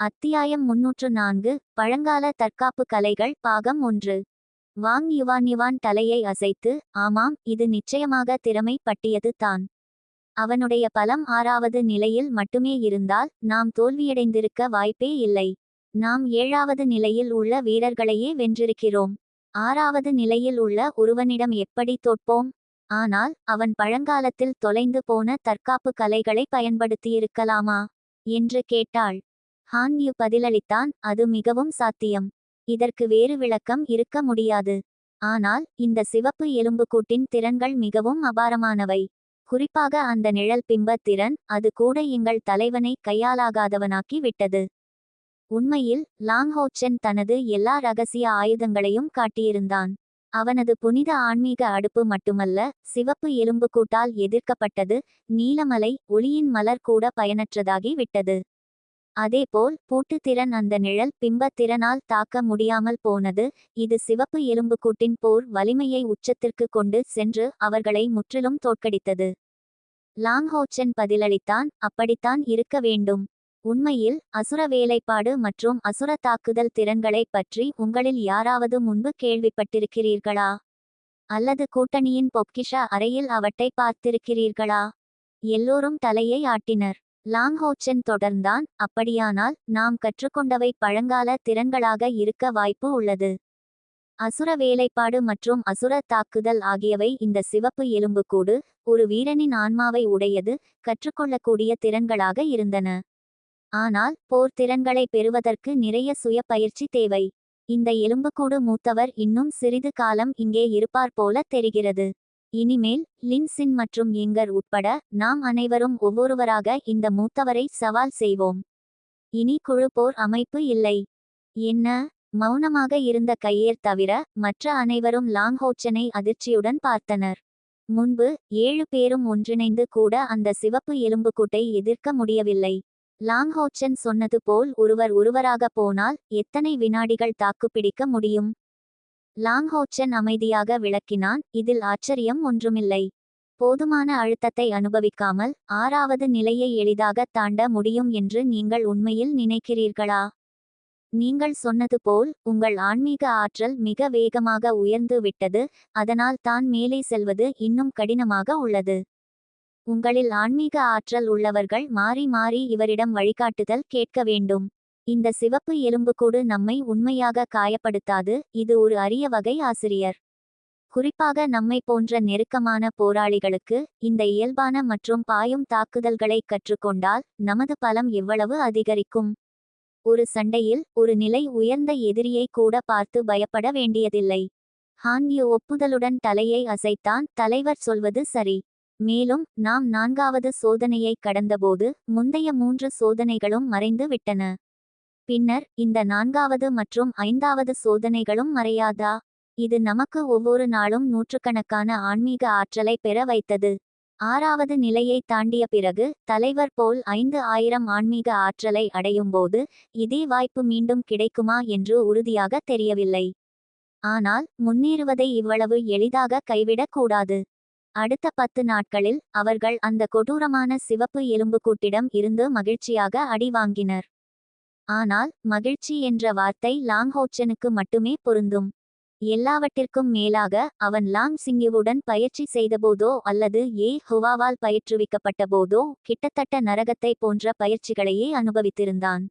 அத்தியாயம் முன்னூற்று நான்கு பழங்கால தற்காப்பு கலைகள் பாகம் ஒன்று. வாங் யுவான் யுவான் தலையை அசைத்து ஆமாம் இது நிச்சயமாக திறமை பட்டியது தான். அவனுடைய பலம் ஆறாவது நிலையில் மட்டுமே இருந்தால் நாம் தோல்வியடைந்திருக்க வாய்ப்பே இல்லை. நாம் ஏழாவது நிலையில் உள்ள வீரர்களையே வென்றிருக்கிறோம். ஆறாவது நிலையில் உள்ள ஒருவனிடம் எப்படி தோற்போம்? ஆனால் அவன் பழங்காலத்தில் தொலைந்து போன தற்காப்பு கலைகளை பயன்படுத்தியிருக்கலாமா? என்று கேட்டாள். ஹான் யூ பதிலளித்தான் அது மிகவும் சாத்தியம். இதற்கு வேறு விளக்கம் இருக்க முடியாது. ஆனால் இந்த சிவப்பு எலும்புக்கூட்டின் திறன்கள் மிகவும் அபாரமானவை. குறிப்பாக அந்த நிழல் பிம்ப திறன் அது கூட எங்கள் தலைவனை கையாலாகாதவனாக்கி விட்டது. உண்மையில் லாங்ஹோச்சன் தனது எல்லா ரகசிய ஆயுதங்களையும் காட்டியிருந்தான். அவனது புனித ஆன்மீக அடுப்பு மட்டுமல்ல சிவப்பு எலும்புக்கூட்டால் எதிர்க்கப்பட்டது நீலமலை ஒளியின் மலர் கூட பயனற்றதாகி விட்டது. அதேபோல் பூட்டுத்திறன் அந்த நிழல் பிம்பத்திறனால் தாக்க முடியாமல் போனது. இது சிவப்பு எலும்புக்கூட்டின் போர் வலிமையை உச்சத்திற்கு கொண்டு சென்று அவர்களை முற்றிலும் தோற்கடித்தது. லாங்ஹோச்சன் பதிலளித்தான் அப்படித்தான் இருக்க வேண்டும். உண்மையில் அசுர வேலைப்பாடு மற்றும் அசுர தாக்குதல் திறன்களை பற்றி உங்களில் யாராவது முன்பு கேள்விப்பட்டிருக்கிறீர்களா? அல்லது கூட்டணியின் பொக்கிஷ அறையில் அவற்றை பார்த்திருக்கிறீர்களா? எல்லோரும் தலையை ஆட்டினர். லாங்ஹோச்சென் தொடர்ந்தான். அப்படியானால் நாம் கற்றுக்கொண்டவை பழங்கால திறன்களாக இருக்க வாய்ப்பு உள்ளது. அசுர வேலைப்பாடு மற்றும் அசுர தாக்குதல் ஆகியவை இந்த சிவப்பு எலும்புக்கூடு ஒரு வீரனின் ஆன்மாவை உடையது கற்றுக்கொள்ளக்கூடிய திறன்களாக இருந்தன. ஆனால் போர் திறன்களை பெறுவதற்கு நிறைய சுய பயிற்சி தேவை. இந்த எலும்புக்கூடு மூத்தவர் இன்னும் சிறிது காலம் இங்கே இருப்பார் போல தெரிகிறது. இனிமேல் லின்சின் மற்றும் எங்கர் உட்பட நாம் அனைவரும் ஒவ்வொருவராக இந்த மூத்தவரை சவால் செய்வோம். இனி குழு போர் அமைப்பு இல்லை. என்ன? மௌனமாக இருந்த கையேர் தவிர மற்ற அனைவரும் லாங்ஹோச்சனை அதிர்ச்சியுடன் பார்த்தனர். முன்பு ஏழு பேரும் ஒன்றிணைந்து கூட அந்த சிவப்பு எலும்புக்கூட்டை எதிர்க்க முடியவில்லை. லாங்ஹோச்சன் சொன்னது போல் ஒருவர் ஒருவராக போனால் எத்தனை வினாடிகள் தாக்குப்பிடிக்க முடியும்? லாங்ஹோச்சன் அமைதியாக விளக்கினான் இதில் ஆச்சரியம் ஒன்றுமில்லை. போதுமான அழுத்தத்தை அனுபவிக்காமல் ஆறாவது நிலையை எளிதாக தாண்ட முடியும் என்று நீங்கள் உண்மையில் நினைக்கிறீர்களா? நீங்கள் சொன்னது போல் உங்கள் ஆன்மீக ஆற்றல் மிக வேகமாக உயர்ந்து விட்டது அதனால் தான் மேலே செல்வது இன்னும் கடினமாக உள்ளது. உங்களில் ஆன்மீக ஆற்றல் உள்ளவர்கள் மாறி மாறி இவரிடம் வழிகாட்டுதல் கேட்க வேண்டும். இந்த சிவப்பு எலும்புக்கூடு நம்மை உண்மையாக காயப்படுத்தாது இது ஒரு அரிய வகை ஆசிரியர். குறிப்பாக நம்மை போன்ற நெருக்கமான போராளிகளுக்கு இந்த இயல்பான மற்றும் பாயும் தாக்குதல்களை கற்றுக்கொண்டால் நமது பலம் எவ்வளவு அதிகரிக்கும்? ஒரு சண்டையில் ஒரு நிலை உயர்ந்த எதிரியை கூட பார்த்து பயப்பட வேண்டியதில்லை. ஹான்யூ ஒப்புதலுடன் தலையை அசைத்தான் தலைவர் சொல்வது சரி. மேலும் நாம் நான்காவது சோதனையை கடந்தபோது முந்தைய மூன்று சோதனைகளும் மறைந்து விட்டன. பின்னர் இந்த நான்காவது மற்றும் ஐந்தாவது சோதனைகளும் மறையாதா? இது நமக்கு ஒவ்வொரு நாளும் நூற்றுக்கணக்கான ஆன்மீக ஆற்றலை பெற வைத்தது. ஆறாவது நிலையை தாண்டிய பிறகு தலைவர் போல் ஐந்து ஆயிரம் ஆன்மீக ஆற்றலை அடையும்போது இதே வாய்ப்பு மீண்டும் கிடைக்குமா என்று உறுதியாக தெரியவில்லை. ஆனால் முன்னேறுவதை இவ்வளவு எளிதாக கைவிடக் கூடாது. அடுத்த பத்து நாட்களில் அவர்கள் அந்த கொடூரமான சிவப்பு எலும்புக்கூட்டிடம் இருந்து மகிழ்ச்சியாக அடி வாங்கினர். ஆனால் மகிழ்ச்சி என்ற வார்த்தை லாங்ஹோச்சனுக்கு மட்டுமே பொருந்தும். எல்லாவற்றிற்கும் மேலாக அவன் லாங் சிங்கிவுடன் பயிற்சி செய்தபோதோ அல்லது ஏ ஹுவாவால் பயிற்றுவிக்கப்பட்ட போதோ கிட்டத்தட்ட நரகத்தை போன்ற பயிற்சிகளையே அனுபவித்திருந்தான்.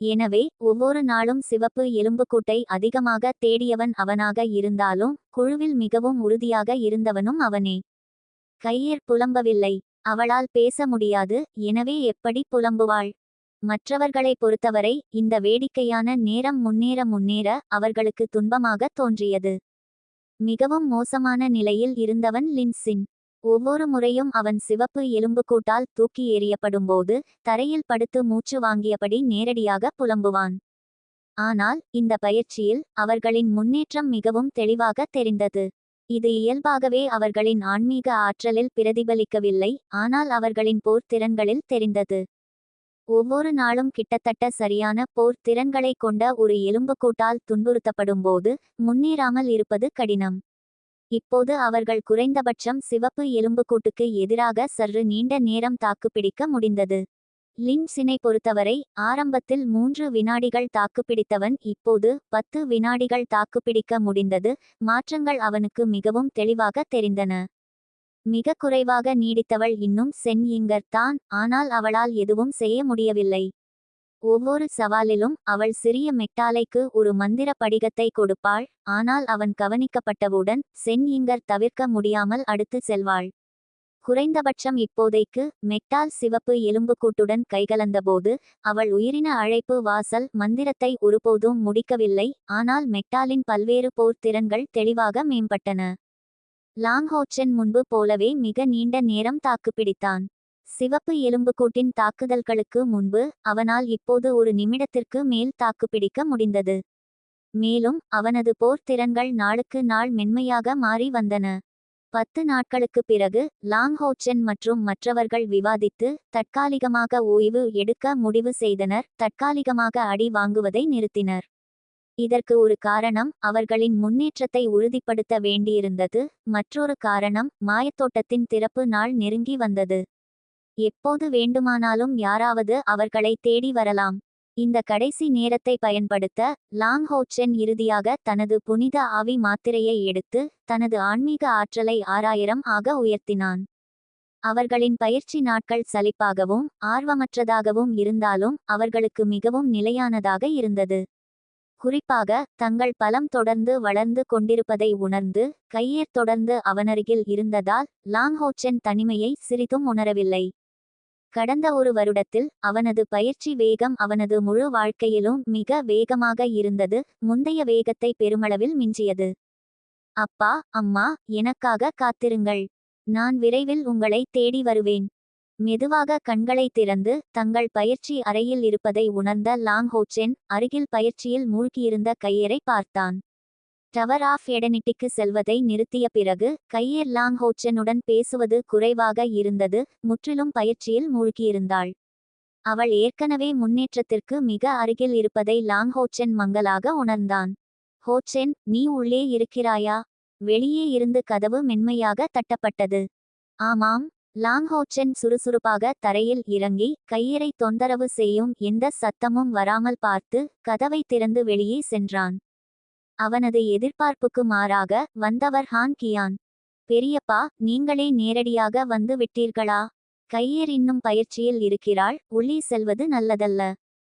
எனவே ஒவ்வொரு நாளும் சிவப்பு எலும்புக்கூட்டை அதிகமாக தேடியவன் அவனாக இருந்தாலும் குழுவில் மிகவும் உறுதியாக இருந்தவனும் அவனே. கையேர் புலம்பவில்லை அவளால் பேச முடியாது. எனவே எப்படி புலம்புவாள்? மற்றவர்களை பொறுத்தவரை இந்த வேடிக்கையான நேரம் முன்னேற முன்னேற அவர்களுக்கு துன்பமாக தோன்றியது. மிகவும் மோசமான நிலையில் இருந்தவன் லின்சின். ஒவ்வொரு முறையும் அவன் சிவப்பு எலும்புக்கூட்டால் தூக்கி எறியப்படும்போது தரையில் படுத்து மூச்சு வாங்கியபடி நேரடியாக புலம்புவான். ஆனால் இந்த பயிற்சியில் அவர்களின் முன்னேற்றம் மிகவும் தெளிவாக தெரிந்தது. இது இயல்பாகவே அவர்களின் ஆன்மீக ஆற்றலில் பிரதிபலிக்கவில்லை ஆனால் அவர்களின் போர் திறன்களில் தெரிந்தது. ஒவ்வொரு நாளும் கிட்டத்தட்ட சரியான போர் திறன்களை கொண்ட ஒரு எலும்புக்கூட்டால் துன்புறுத்தப்படும்போது முன்னேறாமல் இருப்பது கடினம். இப்போது அவர்கள் குறைந்தபட்சம் சிவப்பு எலும்புக்கூட்டுக்கு எதிராக சற்று நீண்ட நேரம் தாக்குப்பிடிக்க முடிந்தது. லின்சினை பொறுத்தவரை ஆரம்பத்தில் மூன்று வினாடிகள் தாக்குப்பிடித்தவன் இப்போது பத்து வினாடிகள் தாக்குப்பிடிக்க முடிந்தது மாற்றங்கள் அவனுக்கு மிகவும் தெளிவாக தெரிந்தன. மிக குறைவாக நீடித்தவள் இன்னும் சென் இங்கர் தான் ஆனால் அவளால் எதுவும் செய்ய முடியவில்லை. ஒவ்வொரு சவாலிலும் அவள் சிறிய மெட்டாலைக்கு ஒரு மந்திர படிகத்தை கொடுப்பாள் ஆனால் அவன் கவனிக்கப்பட்டவுடன் சென் இங்கர் தவிர்க்க முடியாமல் அடுத்து செல்வாள். குறைந்தபட்சம் இப்போதைக்கு மெட்டால் சிவப்பு எலும்புக்கூட்டுடன் கைகலந்தபோது அவள் உயிரின அழைப்பு வாசல் மந்திரத்தை ஒருபோதும் முடிக்கவில்லை ஆனால் மெட்டாலின் பல்வேறு போர் திறன்கள் தெளிவாக மேம்பட்டன. லாங்ஹோச்சன் முன்பு போலவே மிக நீண்ட நேரம் தாக்குப்பிடித்தான் சிவப்பு எலும்புக்கூட்டின் தாக்குதல்களுக்கு முன்பு அவனால் இப்போது ஒரு நிமிடத்திற்கு மேல் தாக்குப்பிடிக்க முடிந்தது. மேலும் அவனது போர் திறன்கள் நாளுக்கு நாள் மென்மையாக மாறி வந்தன. பத்து நாட்களுக்கு பிறகு லாங்ஹோச்சன் மற்றும் மற்றவர்கள் விவாதித்து தற்காலிகமாக ஓய்வு எடுக்க முடிவு செய்தனர். தற்காலிகமாக அடி வாங்குவதை நிறுத்தினர். இதற்கு ஒரு காரணம் அவர்களின் முன்னேற்றத்தை உறுதிப்படுத்த வேண்டியிருந்தது. மற்றொரு காரணம் மாயத்தோட்டத்தின் திறப்பு நாள் நெருங்கி வந்தது. எப்போது வேண்டுமானாலும் யாராவது அவர்களை தேடி வரலாம். இந்த கடைசி நேரத்தை பயன்படுத்த லாங் ஹோச்சென் இறுதியாக தனது புனித ஆவி மாத்திரையை எடுத்து தனது ஆன்மீக ஆற்றலை ஆறாயிரம் ஆக உயர்த்தினான். அவர்களின் பயிற்சி நாட்கள் சலிப்பாகவும் ஆர்வமற்றதாகவும் இருந்தாலும் அவர்களுக்கு மிகவும் நிலையானதாக இருந்தது. குறிப்பாக தங்கள் பலம் தொடர்ந்து வளர்ந்து கொண்டிருப்பதை உணர்ந்து கையேர் தொடர்ந்து அவனருகில் இருந்ததால் லாங்ஹோச்சென் தனிமையை சிறிதும் உணரவில்லை. கடந்த ஒரு வருடத்தில் அவனது பயிற்சி வேகம் அவனது முழு வாழ்க்கையிலும் மிக வேகமாக இருந்தது முந்தைய வேகத்தை பெருமளவில் மிஞ்சியது. அப்பா அம்மா எனக்காக காத்திருங்கள். நான் விரைவில் உங்களை தேடி வருவேன். மெதுவாக கண்களை திறந்து தங்கள் பயிற்சி அறையில் இருப்பதை உணர்ந்த லாங் ஹோச்சென் அருகில் பயிற்சியில் மூழ்கியிருந்த கையரை பார்த்தான். டவர் ஆஃப் எடனிட்டிக்கு செல்வதை நிறுத்திய பிறகு கையர் லாங் ஹோச்சனுடன் பேசுவது குறைவாக இருந்தது முற்றிலும் பயிற்சியில் மூழ்கியிருந்தாள். அவள் ஏற்கனவே முன்னேற்றத்திற்கு மிக அருகில் இருப்பதை லாங் ஹோச்சென் மங்கலாக உணர்ந்தான். ஹோச்சென் நீ உள்ளே இருக்கிறாயா? வெளியே இருந்து கதவு மென்மையாக தட்டப்பட்டது. ஆமாம் லாங்ஹோச்சென் சுறுசுறுப்பாக தரையில் இறங்கி கையரை தொந்தரவு செய்யும் எந்த சத்தமும் வராமல் பார்த்து கதவை திறந்து வெளியே சென்றான். அவனது எதிர்பார்ப்புக்கு மாறாக வந்தவர் ஹான் கியான். பெரியப்பா நீங்களே நேரடியாக வந்து விட்டீர்களா? கையர் இன்னும் பயிற்சியில் இருக்கிறாள் உள்ளே செல்வது நல்லதல்ல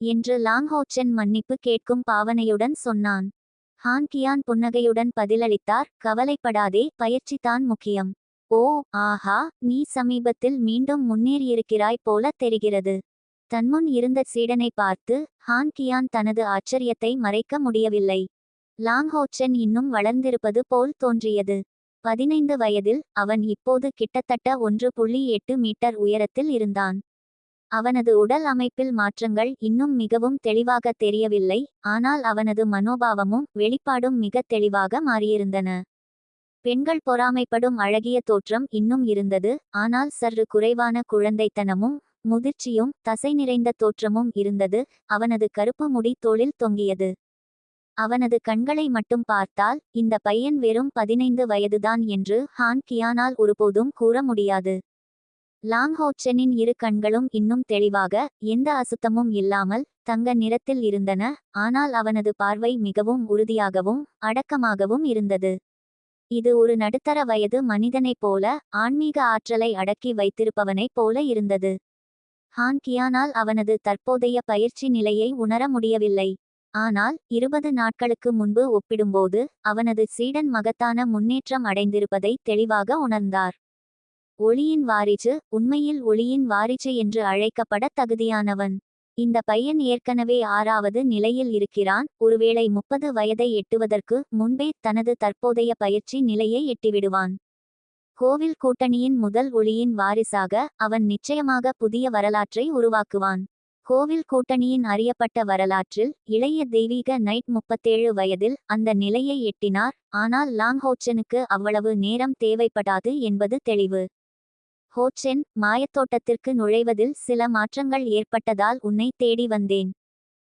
என்று லாங்ஹோச்சென் மன்னிப்பு கேட்கும் பாவனையுடன் சொன்னான். ஹான் கியான் புன்னகையுடன் பதிலளித்தார் கவலைப்படாதே பயிற்சி தான் முக்கியம். ஓ ஆஹா நீ சமீபத்தில் மீண்டும் முன்னேறியிருக்கிறாய் போல தெரிகிறது. தன்முன் இருந்த சீடனை பார்த்து ஹான் கியான் தனது ஆச்சரியத்தை மறைக்க முடியவில்லை. லாங்ஹோச்சன் இன்னும் வளர்ந்திருப்பது போல் தோன்றியது. பதினைந்து வயதில் அவன் இப்போது கிட்டத்தட்ட ஒன்று புள்ளி எட்டு மீட்டர் உயரத்தில் இருந்தான். அவனது உடல் அமைப்பில் மாற்றங்கள் இன்னும் மிகவும் தெளிவாக தெரியவில்லை ஆனால் அவனது மனோபாவமும் வெளிப்பாடும் மிக தெளிவாக மாறியிருந்தன. பெண்கள் பொறாமைப்படும் அழகிய தோற்றம் இன்னும் இருந்தது ஆனால் சற்று குறைவான குழந்தைத்தனமும் முதிர்ச்சியும் தசை நிறைந்த தோற்றமும் இருந்தது அவனது கருப்பு முடி தோளில் தொங்கியது. அவனது கண்களை மட்டும் பார்த்தால் இந்த பையன் வெறும் பதினைந்து வயதுதான் என்று ஹான் கியானால் ஒருபோதும் கூற முடியாது. லாங் ஹோச்சனின் இரு கண்களும் இன்னும் தெளிவாக எந்த அசுத்தமும் இல்லாமல் தங்க நிறத்தில் இருந்தன ஆனால் அவனது பார்வை மிகவும் உறுதியாகவும் அடக்கமாகவும் இருந்தது. இது ஒரு நடுத்தர வயது மனிதனைப் போல ஆன்மீக ஆற்றலை அடக்கி வைத்திருப்பவனைப் போல இருந்தது. ஹான் கியானால் அவனது தற்போதைய பயிற்சி நிலையை உணர முடியவில்லை. ஆனால் இருபது நாட்களுக்கு முன்பு ஒப்பிடும்போது அவனது சீடன் மகத்தான முன்னேற்றம் அடைந்திருப்பதை தெளிவாக உணர்ந்தார். ஒளியின் வாரிசு உண்மையில் ஒளியின் வாரிசு என்று அழைக்கப்பட தகுதியானவன். இந்த பையன் ஏற்கனவே ஆறாவது நிலையில் இருக்கிறான். ஒருவேளை முப்பது வயதை எட்டுவதற்கு முன்பே தனது தற்போதைய பயிற்சி நிலையை எட்டிவிடுவான். கோவில் கூட்டணியின் முதல் ஒளியின் வாரிசாக அவன் நிச்சயமாக புதிய வரலாற்றை உருவாக்குவான். கோவில் கூட்டணியின் அறியப்பட்ட வரலாற்றில் இளைய தெய்வீக நைட் முப்பத்தேழு வயதில் அந்த நிலையை எட்டினார். ஆனால் லாங்ஹோச்சனுக்கு அவ்வளவு நேரம் தேவைப்படாது என்பது தெளிவு. ஹோச்சென் மாயத்தோட்டத்திற்கு நுழைவதில் சில மாற்றங்கள் ஏற்பட்டதால் உன்னை தேடி வந்தேன்.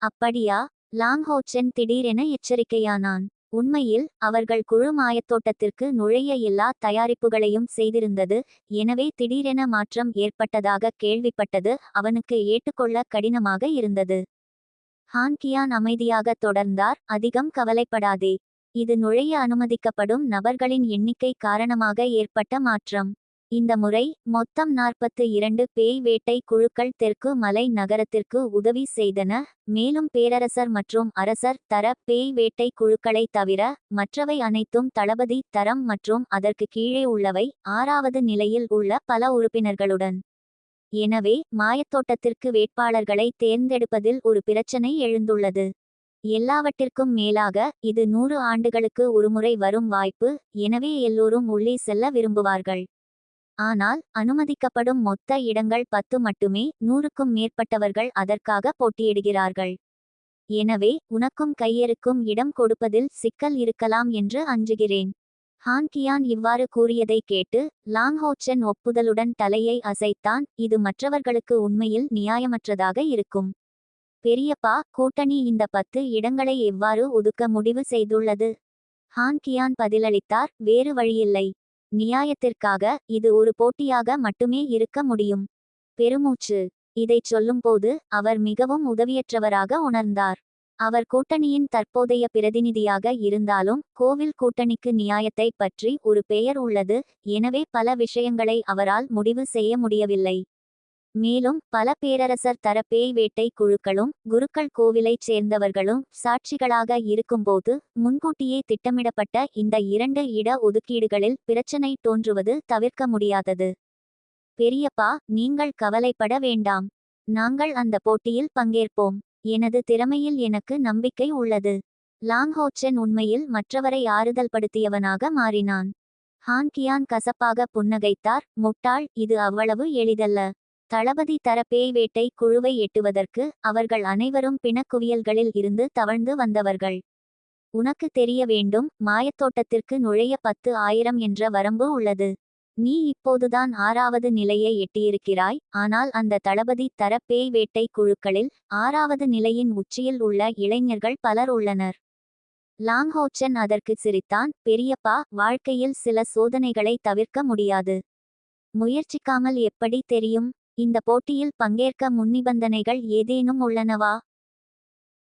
அப்படியா? லாங் ஹோச்சென் திடீரென எச்சரிக்கையானான். உண்மையில் அவர்கள் குழு மாயத்தோட்டத்திற்கு நுழைய எல்லா தயாரிப்புகளையும் செய்திருந்தது. எனவே திடீரென மாற்றம் ஏற்பட்டதாக கேள்விப்பட்டது. அவனுக்கு ஏற்றுக்கொள்ள கடினமாக இருந்தது. ஹான் கியான் அமைதியாக தொடர்ந்தார். அதிகம் கவலைப்படாதே. இது நுழைய அனுமதிக்கப்படும் நபர்களின் எண்ணிக்கை காரணமாக ஏற்பட்ட மாற்றம். இந்த முறை மொத்தம் நாற்பத்து இரண்டு பேய் வேட்டை குழுக்கள் தெற்கு மலை நகரத்திற்கு உதவி செய்தன. மேலும் பேரரசர் மற்றும் அரசர் தர பேய் வேட்டை குழுக்களை தவிர மற்றவை அனைத்தும் தளபதி தரம் மற்றும் அதற்கு கீழே உள்ளவை ஆறாவது நிலையில் உள்ள பல உறுப்பினர்களுடன். எனவே மாயத்தோட்டத்திற்கு வேட்பாளர்களை தேர்ந்தெடுப்பதில் ஒரு பிரச்சனை எழுந்துள்ளது. எல்லாவற்றிற்கும் மேலாக இது நூறு ஆண்டுகளுக்கு ஒருமுறை வரும் வாய்ப்பு. எனவே எல்லோரும் உள்ளே செல்ல விரும்புவார்கள். ஆனால் அனுமதிக்கப்படும் மொத்த இடங்கள் பத்து மட்டுமே நூறுக்கும் மேற்பட்டவர்கள் அதற்காக போட்டியிடுகிறார்கள். எனவே உனக்கும் கையெருக்கும் இடம் கொடுப்பதில் சிக்கல் இருக்கலாம் என்று அஞ்சுகிறேன். ஹான் கியான் இவ்வாறு கூறியதை கேட்டு லாங்ஹோச்சன் ஒப்புதலுடன் தலையை அசைத்தான் இது மற்றவர்களுக்கு உண்மையில் நியாயமற்றதாக இருக்கும். பெரியப்பா கூட்டணி இந்த பத்து இடங்களை எவ்வாறு ஒதுக்க முடிவு செய்துள்ளது? ஹான் கியான் பதிலளித்தார் வேறு வழியில்லை. நியாயத்திற்காக இது ஒரு போட்டியாக மட்டுமே இருக்க முடியும். பெருமூச்சு. இதைச் சொல்லும்போது அவர் மிகவும் உதவியற்றவராக உணர்ந்தார். அவர் கூட்டணியின் தற்போதைய பிரதிநிதியாக இருந்தாலும் கோவில் கூட்டணிக்கு நியாயத்தை பற்றி ஒரு பெயர் உள்ளது. எனவே பல விஷயங்களை அவரால் முடிவு செய்ய முடியவில்லை. மேலும் பல பேரரசர் தர பேய் வேட்டை குழுக்களும் குருக்கள் கோவிலைச் சேர்ந்தவர்களும் சாட்சிகளாக இருக்கும்போது முன்கூட்டியே திட்டமிடப்பட்ட இந்த இரண்டு இட ஒதுக்கீடுகளில் பிரச்சனை தோன்றுவது தவிர்க்க முடியாதது. பெரியப்பா நீங்கள் கவலைப்பட வேண்டாம். நாங்கள் அந்த போட்டியில் பங்கேற்போம். எனது திறமையில் எனக்கு நம்பிக்கை உள்ளது. லாங்ஹோச்சன் உண்மையில் மற்றவரை ஆறுதல் படுத்தியவனாக மாறினான். ஹான் கியான் கசப்பாக புன்னகைத்தார். முட்டாள் இது அவ்வளவு எளிதல்ல. தளபதி தர பேய் வேட்டை குழுவை எட்டுவதற்கு அவர்கள் அனைவரும் பிணக்குவியல்களில் இருந்து தவழ்ந்து வந்தவர்கள். உனக்கு தெரிய வேண்டும் மாயத்தோட்டத்திற்கு நுழைய பத்து ஆயிரம் என்ற வரம்பு உள்ளது. நீ இப்போதுதான் ஆறாவது நிலையை எட்டியிருக்கிறாய் ஆனால் அந்த தளபதி தர பேய் வேட்டை குழுக்களில் ஆறாவது நிலையின் உச்சியில் உள்ள இளைஞர்கள் பலர் உள்ளனர். லாங்ஹோச்சன் அதற்கு சிரித்தான் பெரியப்பா வாழ்க்கையில் சில சோதனைகளை தவிர்க்க முடியாது. முயற்சிக்காமல் எப்படி தெரியும்? இந்த போட்டியில் பங்கேற்க முன்னிபந்தனைகள் ஏதேனும் உள்ளனவா?